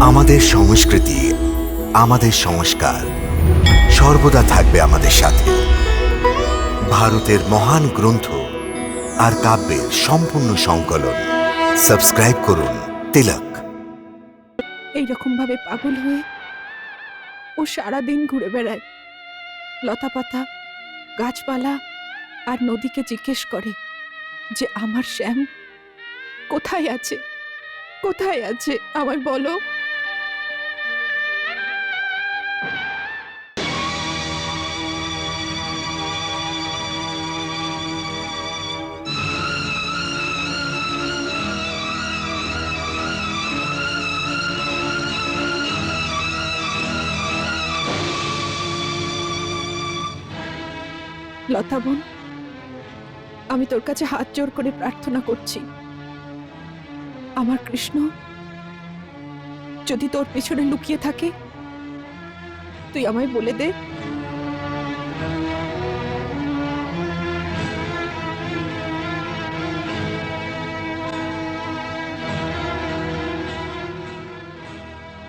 আমাদের সংস্কৃতি, আমাদের সংস্কার সর্বদা থাকবে আমাদের সাথে। ভারতের মহান গ্রন্থ আর কাব্যের সম্পূর্ণ সংকলন। সাবস্ক্রাইব করুন তিলক। এইরকম ভাবে পাগল হয়ে ও সারা দিন ঘুরে বেড়ায়। লতাপাতা, গাছপালা আর নদীকে জিজ্ঞেস করে যে, আমার শ্যাম কোথায় আছে? কোথায় আছে? আমায় বলো। লতা বোন, আমি তোর কাছে হাত জোর করে প্রার্থনা করছি। আমার কৃষ্ণ, যদি তোর পেছনে লুকিয়ে থাকে, তুই আমায় বলে দে।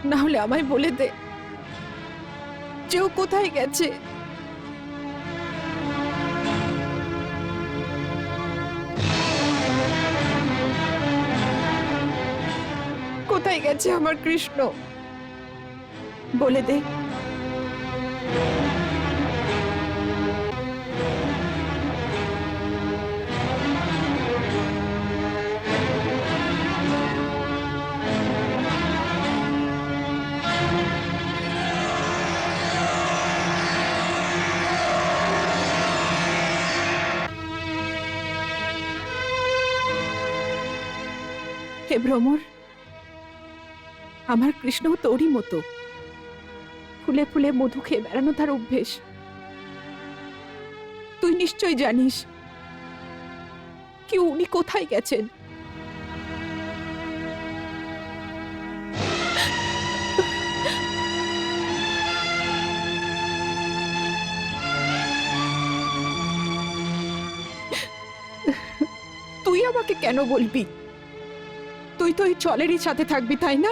না হলে আমায় বলে দে। যে ও কোথায় গেছে? কোথায় গেছে আমার কৃষ্ণ। বলে দে। হে ভ্রমর আমার কৃষ্ণ তোরই মতো। ফুলে ফুলে মধু খেয়ে বেড়ানো তার অভ্যেস। তুই নিশ্চয় জানিস কি উনি কোথায় গেছেন। তুই আমাকে কেন বলবি? তুই তো এই চলেরই সাথে থাকবি, তাই না?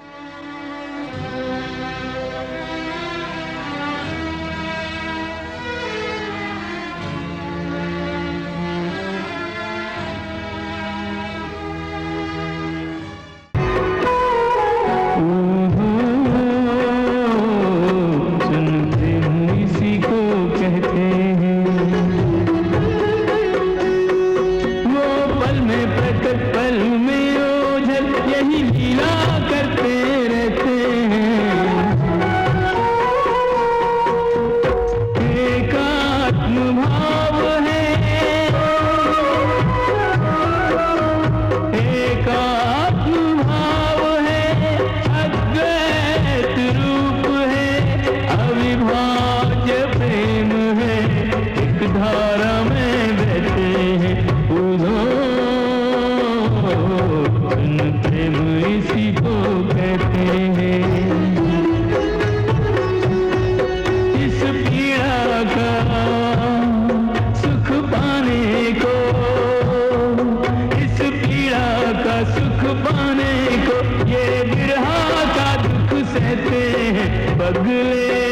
नहीं हीरा करते रहे। सुख पाने को ये बिरहा का दुख सहते हैं बगले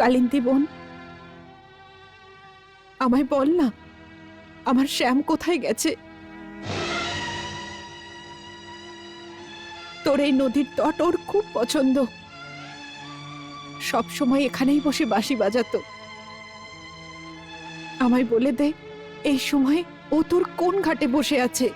কালিন্দী বোন। আমায় বল না, আমার শ্যাম কোথায় গেছে? তোর এই নদীর তট ওর খুব পছন্দ। সব সময় এখানেই বসে বাঁশি বাজাতো। আমায় বলে দে, এই সময় ও তোর কোন ঘাটে বসে আছে?